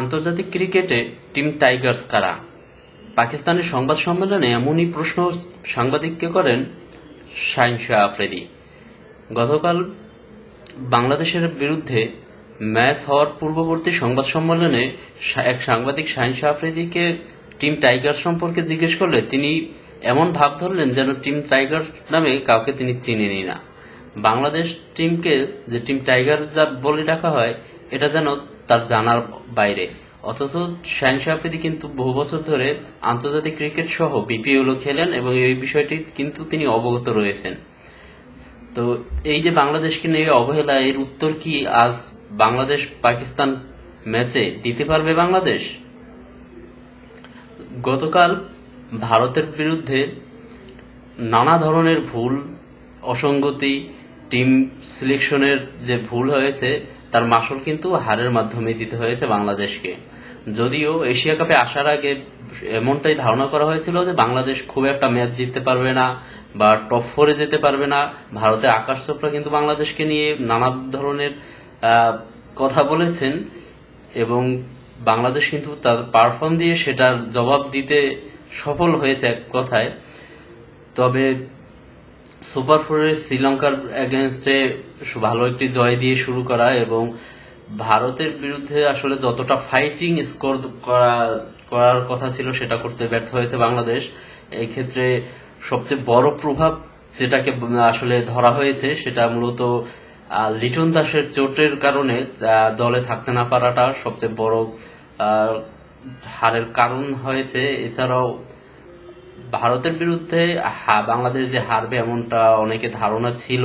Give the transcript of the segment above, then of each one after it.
আন্তর্জাতিক ক্রিকেটে team Tigers কারা? পাকিস্তানের সংবাদ সম্মেলনে এমনই প্রশ্ন সাংবাদিককে করেন শাহিন শাহ আফ্রিদি। গতকাল বাংলাদেশের বিরুদ্ধে ম্যাচ হওয়ার পূর্ববর্তী সংবাদ সম্মেলনে এক সাংবাদিক শাহিন শাহ আফ্রিদিকে টিম টাইগার সম্পর্কে জিজ্ঞেস করলে তিনি এমন ভাব ধরলেন যেন টিম টাইগার নামে কাউকে তিনি চিনেনই না। বাংলাদেশ টিমকে যে টিম টাইগার যা বলে ডাকা হয়, এটা যেন তার জানার বাইরে। অথচ শাহিন শাহ আফ্রিদি কিন্তু বহু বছর ধরে আন্তর্জাতিক ক্রিকেট সহ বিপিএলও খেলেন এবং এই বিষয়টি কিন্তু তিনি অবগত রয়েছেন। তো এই যে বাংলাদেশকে নিয়ে অবহেলা, এর উত্তর কি আজ বাংলাদেশ পাকিস্তান ম্যাচে দিতে পারবে বাংলাদেশ? গতকাল ভারতের বিরুদ্ধে নানা ধরনের ভুল, অসঙ্গতি, টিম সিলেকশনের যে ভুল হয়েছে তার মাসুল কিন্তু হারের মাধ্যমে দিতে হয়েছে বাংলাদেশকে। যদিও এশিয়া কাপে আসার আগে এমনটাই ধারণা করা হয়েছিল যে বাংলাদেশ খুব একটা ম্যাচ জিততে পারবে না বা টপ ফোরে যেতে পারবে না। ভারতের আকাশ চোপড়া কিন্তু বাংলাদেশকে নিয়ে নানা ধরনের কথা বলেছেন এবং বাংলাদেশ কিন্তু তার পারফর্ম দিয়ে সেটার জবাব দিতে সফল হয়েছে এক কথায়। তবে সুপার ফোরে শ্রীলঙ্কার এগেনস্টে ভালো একটি জয় দিয়ে শুরু করা এবং ভারতের বিরুদ্ধে আসলে যতটা ফাইটিং স্কোর করা, করার কথা ছিল সেটা করতে ব্যর্থ হয়েছে বাংলাদেশ। এই ক্ষেত্রে সবচেয়ে বড় প্রভাব যেটাকে আসলে ধরা হয়েছে সেটা মূলত লিটন দাসের চোটের কারণে দলে থাকতে না পারাটা সবচেয়ে বড় হারের কারণ হয়েছে। এছাড়াও ভারতের বিরুদ্ধে বাংলাদেশ যে হারবে এমনটা অনেকে ধারণা ছিল।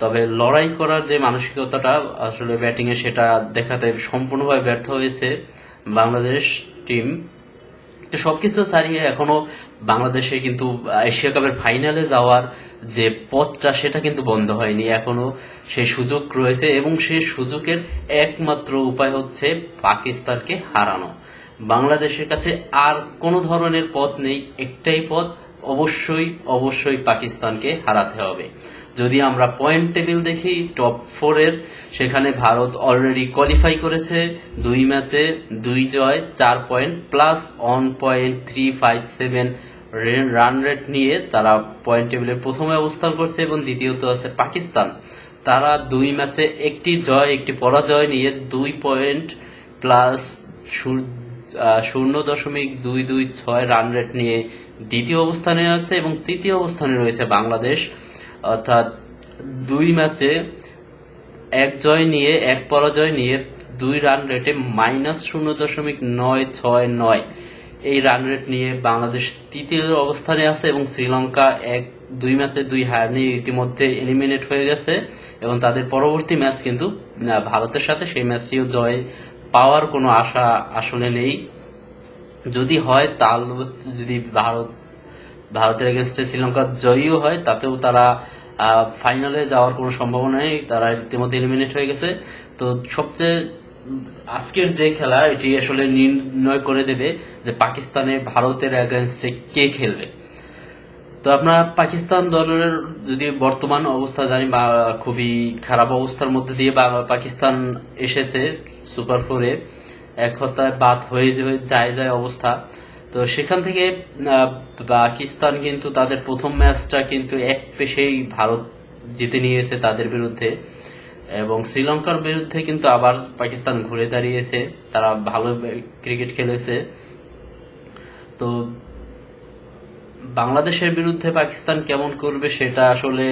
তবে লড়াই করার যে মানসিকতাটা, আসলে ব্যাটিং এ সেটা দেখাতে সম্পূর্ণভাবে ব্যর্থ হয়েছে বাংলাদেশ টিম তো সবকিছু ছাড়িয়ে এখনও বাংলাদেশে কিন্তু এশিয়া কাপের ফাইনালে যাওয়ার যে পথটা, সেটা কিন্তু বন্ধ হয়নি। এখনও সেই সুযোগ রয়েছে এবং সেই সুযোগের একমাত্র উপায় হচ্ছে পাকিস্তানকে হারানো। বাংলাদেশের কাছে আর কোনো ধরনের পথ নেই, একটাই পথ অবশ্যই অবশ্যই পাকিস্তানকে হারাতে হবে। যদি আমরা পয়েন্ট টেবিল দেখি টপ ফোরের সেখানে ভারত অলরেডি কোয়ালিফাই করেছে, দুই ম্যাচে দুই জয়, চার point plus one point three five seven run rate নিয়ে তারা পয়েন্ট টেবিলে প্রথমে অবস্থান করছে এবং দ্বিতীয়ত আছে পাকিস্তান। তারা দুই ম্যাচে একটি জয়, একটি পরাজয় নিয়ে দুই পয়েন্ট প্লাস শূন্য দশমিক দুই দুই ছয় রান রেট নিয়ে দ্বিতীয় অবস্থানে আছে এবং তৃতীয় অবস্থানে রয়েছে বাংলাদেশ। অর্থাৎ দুই ম্যাচে এক জয় নিয়ে, এক পরাজয় নিয়ে দুই রান রেটে মাইনাস শূন্য দশমিক নয় ছয় নয়। এই রান রেট নিয়ে বাংলাদেশ তৃতীয় অবস্থানে আছে এবং শ্রীলঙ্কা এক, দুই ম্যাচে দুই হার নিয়ে ইতিমধ্যে এলিমিনেট হয়ে গেছে এবং তাদের পরবর্তী ম্যাচ কিন্তু ভারতের সাথে সেই ম্যাচটিও জয় পাওয়ার কোনো আশা আসলে নেই। যদি হয় তাহলে যদি ভারত, ভারতের এগেনস্টে শ্রীলঙ্কা জয়ীও হয়, তাতেও তারা ফাইনালে যাওয়ার কোনো সম্ভাবনা নেই। তারা ইতিমধ্যে এলিমিনেট হয়ে গেছে। তো সবচেয়ে আজকের যে খেলা, এটি আসলে নির্ণয় করে দেবে যে পাকিস্তানে ভারতের এগেনস্টে কে খেলবে। তো আমরা পাকিস্তান দলের যদি বর্তমান অবস্থা জানি বা খুবই খারাপ অবস্থার মধ্যে দিয়ে পাকিস্তান এসেছে সুপার ফোরে, এক হত্যায় বাদ হয়ে যায় যায় অবস্থা। তো সেখান থেকে পাকিস্তান কিন্তু তাদের প্রথম ম্যাচটা কিন্তু এক পেশেই ভারত জিতে নিয়েছে তাদের বিরুদ্ধে। এবং শ্রীলঙ্কার বিরুদ্ধে কিন্তু আবার পাকিস্তান ঘুরে দাঁড়িয়েছে, তারা ভালো ক্রিকেট খেলেছে। তো বাংলাদেশের বিরুদ্ধে পাকিস্তান কেমন করবে সেটা আসলে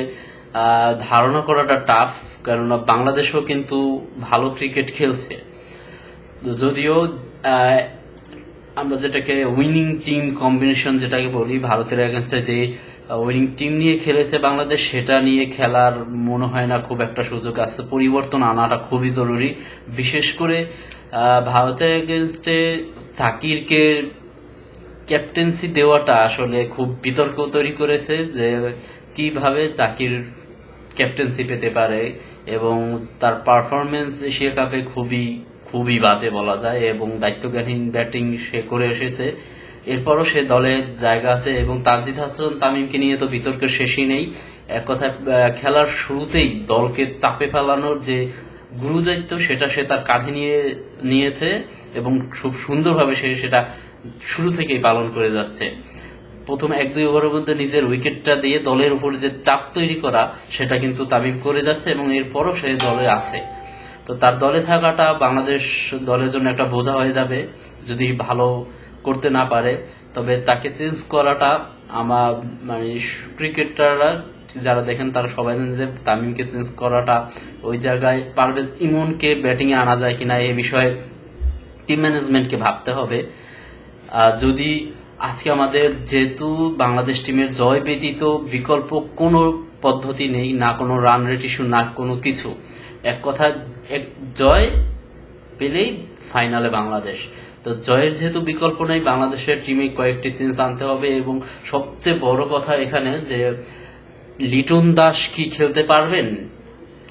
ধারণা করাটা টাফ কেননা বাংলাদেশও কিন্তু ভালো ক্রিকেট খেলছে। যদিও আমরা যেটাকে উইনিং টিম কম্বিনেশন যেটাকে বলি, ভারতের এগেনস্টে যে উইনিং টিম নিয়ে খেলেছে বাংলাদেশ, সেটা নিয়ে খেলার মনে হয় না খুব একটা সুযোগ আছে। পরিবর্তন আনাটা খুবই জরুরি। বিশেষ করে ভারতের এগেনস্টে জাকিরকে ক্যাপ্টেন্সি দেওয়াটা আসলে খুব বিতর্ক তৈরি করেছে যে কীভাবে জাকির ক্যাপ্টেন্সি পেতে পারে এবং তার পারফরমেন্স এশিয়া কাপে খুবই খুবই বাজে বলা যায় এবং দায়িত্বজ্ঞানহীন ব্যাটিং সে করে এসেছে। এরপরও সে দলে জায়গা আছে এবং তাজিদ হাসান তামিমকে নিয়ে তো বিতর্কের শেষই নেই। এক কথায় খেলার শুরুতেই দলকে চাপে ফেলানোর যে গুরুদায়িত্ব সেটা সে তার কাঁধে নিয়ে, নিয়েছে এবং খুব সুন্দরভাবে সে সেটা শুরু থেকেই পালন করে যাচ্ছে। প্রথম এক দুই ওভারের মধ্যে নিজের উইকেটটা দিয়ে দলের উপর যে চাপ তৈরি করা, সেটা কিন্তু তামিম করে যাচ্ছে এবং এরপরও সে দলে আছে। তো তার দলে থাকাটা বাংলাদেশ দলের জন্য একটা বোঝা হয়ে যাবে যদি ভালো করতে না পারে। তবে তাকে চেঞ্জ করাটা আমার মানে ক্রিকেটাররা যারা দেখেন তারা সবাই জানেন যে তামিমকে চেঞ্জ করাটা ওই জায়গায় পারভেজ ইমনকে ব্যাটিংয়ে আনা যায় কিনা এ বিষয়ে টিম ম্যানেজমেন্টকে ভাবতে হবে। যদি আজকে আমাদের যেহেতু বাংলাদেশ টিমের জয় ব্যতীত বিকল্প কোনো পদ্ধতি নেই, না কোনো রান রেট ইস্যু না কোনো কিছু, এক কথা, এক জয় পেলেই ফাইনালে বাংলাদেশ। তো জয়ের যেহেতু বিকল্প নেই, বাংলাদেশের টিমে কয়েকটি চেঞ্জ আনতে হবে এবং সবচেয়ে বড় কথা এখানে যে লিটন দাস কি খেলতে পারবেন?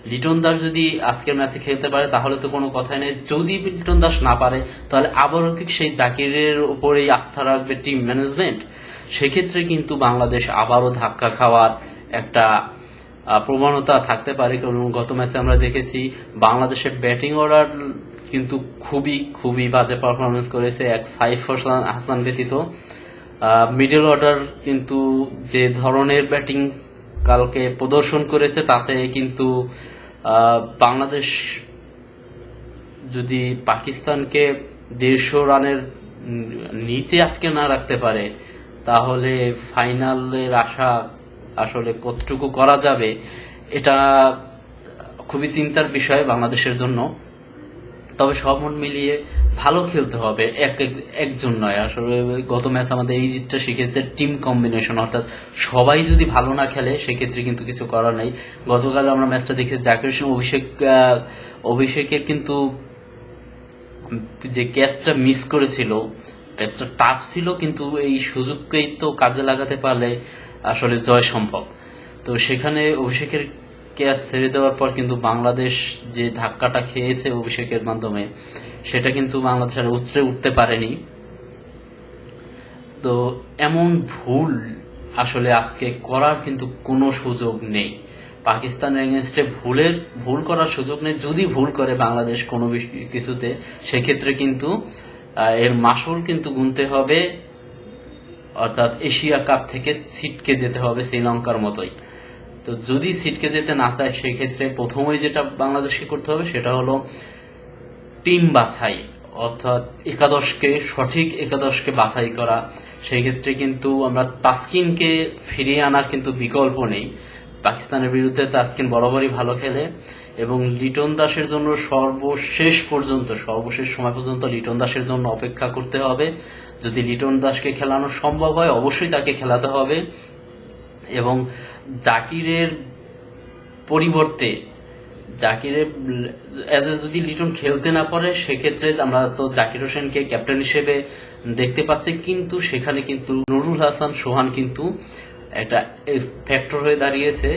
লিটন দাস যদি আজকের ম্যাচে খেলতে পারে, তাহলে তো কোনো কথাই নেই। যদি লিটন দাস না পারে, তাহলে আবারও কি সেই জাকিরের উপরেই আস্থা রাখবে টিম ম্যানেজমেন্ট সেক্ষেত্রে কিন্তু বাংলাদেশ আবারও ধাক্কা খাওয়ার একটা প্রবণতা থাকতে পারে। কারণ গত ম্যাচে আমরা দেখেছি বাংলাদেশের ব্যাটিং অর্ডার কিন্তু খুবই খুবই বাজে পারফরমেন্স করেছে এক সাইফ হাসান- হাসান ব্যতীত। মিডল অর্ডার কিন্তু যে ধরনের ব্যাটিং কালকে প্রদর্শন করেছে, তাতে কিন্তু বাংলাদেশ যদি পাকিস্তানকে দেড়শো রানের নিচে আটকে না রাখতে পারে, তাহলে ফাইনালের আশা আসলে কতটুকু করা যাবে, এটা খুবই চিন্তার বিষয় বাংলাদেশের জন্য। তবে সব মন মিলিয়ে ভালো খেলতে হবে, এক এক- একজন নয়। আসলে গত ম্যাচ আমাদের এই জিতটা শিখেছে টিম কম্বিনেশন অর্থাৎ সবাই যদি ভালো না খেলে, সেক্ষেত্রে কিন্তু কিছু করার নেই। গতকাল আমরা ম্যাচটা দেখে জাকির হোসেন, অভিষেক অভিষেকের কিন্তু যে ক্যাচটা মিস করেছিল ক্যাচটা টাফ ছিল, কিন্তু এই সুযোগকেই তো কাজে লাগাতে পারলে আসলে জয় সম্ভব। তো সেখানে অভিষেকের ক্যাচ ছেড়ে দেওয়ার পর কিন্তু বাংলাদেশ যে ধাক্কাটা খেয়েছে অভিষেকের মাধ্যমে, সেটা কিন্তু বাংলাদেশ আর উঠতে পারেনি। তো এমন ভুল আসলে আজকে করার কিন্তু কোনো সুযোগ নেই। পাকিস্তানের এগেনস্টে ভুলের, ভুল করার সুযোগ নেই। যদি ভুল করে বাংলাদেশ কোনো কিছুতে, সেক্ষেত্রে কিন্তু এর মাসুল কিন্তু গুনতে হবে। অর্থাৎ এশিয়া কাপ থেকে ছিটকে যেতে হবে শ্রীলঙ্কার মতোই। তো যদি সিটকে যেতে না চায়, সেক্ষেত্রে প্রথমেই যেটা বাংলাদেশকে করতে হবে, সেটা হলো টিম বাছাই, অর্থাৎ একাদশকে, সঠিক একাদশকে বাছাই করা। সেই ক্ষেত্রে কিন্তু আমরা তাসকিনকে ফিরিয়ে আনার কিন্তু বিকল্প নেই। পাকিস্তানের বিরুদ্ধে তাসকিন বরাবরই ভালো খেলে এবং লিটন দাসের জন্য সর্বশেষ পর্যন্ত, সর্বশেষ সময় পর্যন্ত লিটন দাসের জন্য অপেক্ষা করতে হবে। যদি লিটন দাসকে খেলানো সম্ভব হয়, অবশ্যই তাকে খেলাতে হবে। এবং জাকিরের পরিবর্তে, জাকিরের অ্যাজ এ যদি লিটন খেলতে না পারে, সেক্ষেত্রে আমরা তো জাকির হোসেনকে ক্যাপ্টেন হিসেবে দেখতে পাচ্ছি, কিন্তু সেখানে কিন্তু নুরুল হাসান সোহান কিন্তু একটা ফ্যাক্টর হয়ে দাঁড়িয়েছে।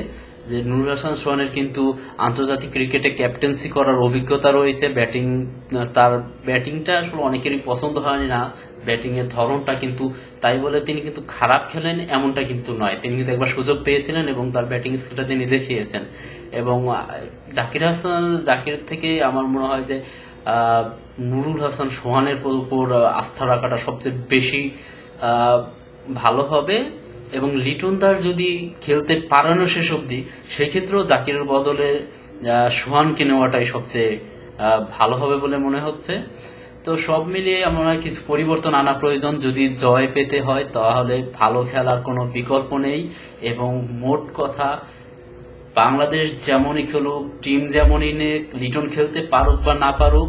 যে নুরুল হাসান সোহানের কিন্তু আন্তর্জাতিক ক্রিকেটে ক্যাপ্টেন্সি করার অভিজ্ঞতা রয়েছে। ব্যাটিং, তার ব্যাটিংটা আসলে অনেকেরই পছন্দ হয়নি না। ব্যাটিং এর ধরনটা কিন্তু তাই বলে তিনি কিন্তু খারাপ খেলেন এমনটা কিন্তু নয়। তিনি কিন্তু একবার সুযোগ পেয়েছিলেন এবং তার ব্যাটিং স্কিলটা তিনি দেখিয়েছেন। এবং জাকির হাসান, জাকির থেকে আমার মনে হয় যে নুরুল হাসান সোহানের উপর আস্থা রাখাটা সবচেয়ে বেশি ভালো হবে। এবং লিটন দাস যদি খেলতে পারানো শেষ অবধি, সেক্ষেত্রেও জাকিরের বদলে সোহানকে নেওয়াটাই সবচেয়ে ভালো হবে বলে মনে হচ্ছে। তো সব মিলিয়ে আমার কিছু পরিবর্তন আনা প্রয়োজন। যদি জয় পেতে হয়, তাহলে ভালো খেলার কোনো বিকল্প নেই এবং মোট কথা, বাংলাদেশ যেমনই খেলুক, টিম যেমনই নে লিটন খেলতে পারুক বা না পারুক,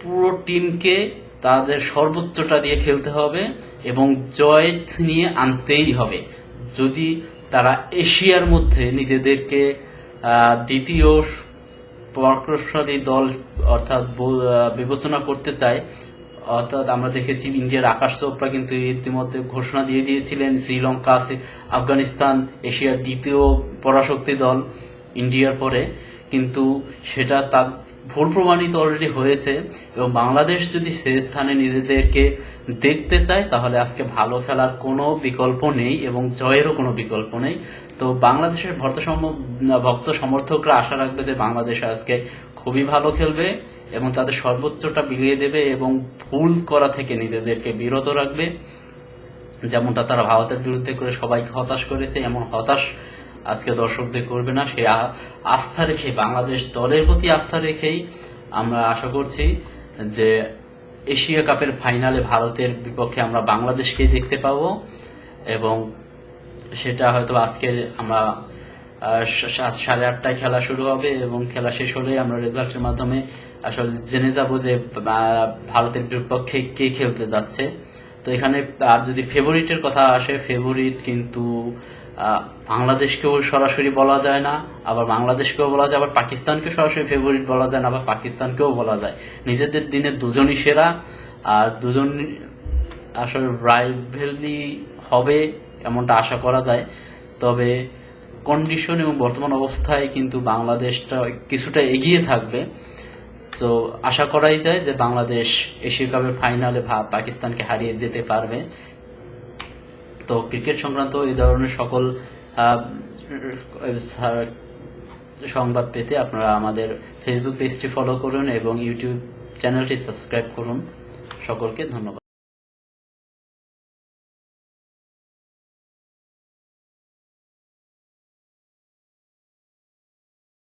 পুরো টিমকে তাদের সর্বোচ্চটা দিয়ে খেলতে হবে এবং জয় নিয়ে আনতেই হবে। যদি তারা এশিয়ার মধ্যে নিজেদেরকে দ্বিতীয় প্রকৌশলী দল অর্থাৎ বিবেচনা করতে চায়, অর্থাৎ আমরা দেখেছি ইন্ডিয়ার আকাশ চোপড়া কিন্তু ইতিমধ্যে ঘোষণা দিয়ে দিয়েছিলেন, শ্রীলঙ্কা আফগানিস্তান এশিয়ার দ্বিতীয় পরাশক্তি দল ইন্ডিয়ার পরে। কিন্তু সেটা তার ভুল প্রমাণিত অলরেডি হয়েছে এবং বাংলাদেশ যদি সে স্থানে নিজেদেরকে দেখতে চায়, তাহলে আজকে ভালো খেলার কোনো বিকল্প নেই এবং জয়েরও কোনো বিকল্প নেই। তো বাংলাদেশের ভক্তসম, ভক্ত সমর্থকরা আশা রাখবে যে বাংলাদেশ আজকে খুবই ভালো খেলবে এবং তাদের সর্বোচ্চটা বিলিয়ে দেবে এবং ভুল করা থেকে নিজেদেরকে বিরত রাখবে। যেমনটা তারা ভারতের বিরুদ্ধে করে সবাইকে হতাশ করেছে, এমন হতাশ আজকে দর্শকদের করবে না, সে আস্থা রেখে বাংলাদেশ দলের প্রতি আস্থা রেখেই আমরা আশা করছি যে এশিয়া কাপের ফাইনালে ভারতের বিপক্ষে আমরা বাংলাদেশকে দেখতে পাবো এবং সেটা হয়তো আজকে আমরা সাড়ে আটটায় খেলা শুরু হবে এবং খেলা শেষ হলে আমরা রেজাল্টের মাধ্যমে আসলে জেনে যাব যে ভারতের বিপক্ষে কে খেলতে যাচ্ছে। তো এখানে আর যদি ফেভারিটের কথা আসে ফেভারিট কিন্তু বাংলাদেশকেও সরাসরি বলা যায় না, আবার বাংলাদেশকেও বলা যায়, আবার পাকিস্তানকে সরাসরি ফেভারিট বলা যায় না, আবার পাকিস্তানকেও বলা যায়। নিজেদের দিনে দুজনই সেরা, আর দুজন আসলে রাইভেলি হবে এমনটা আশা করা যায়। তবে কন্ডিশন এবং বর্তমান অবস্থায় কিন্তু বাংলাদেশটা কিছুটা এগিয়ে থাকবে। তো আশা করাই যায় যে বাংলাদেশ এশিয়া কাপের ফাইনালে পাকিস্তানকে হারিয়ে যেতে পারবে। তো ক্রিকেট সংক্রান্ত এই ধরনের সকল সংবাদ পেতে আপনারা আমাদের ফেসবুক পেজটি ফলো করুন এবং ইউটিউব চ্যানেলটি সাবস্ক্রাইব করুন। সকলকে ধন্যবাদ।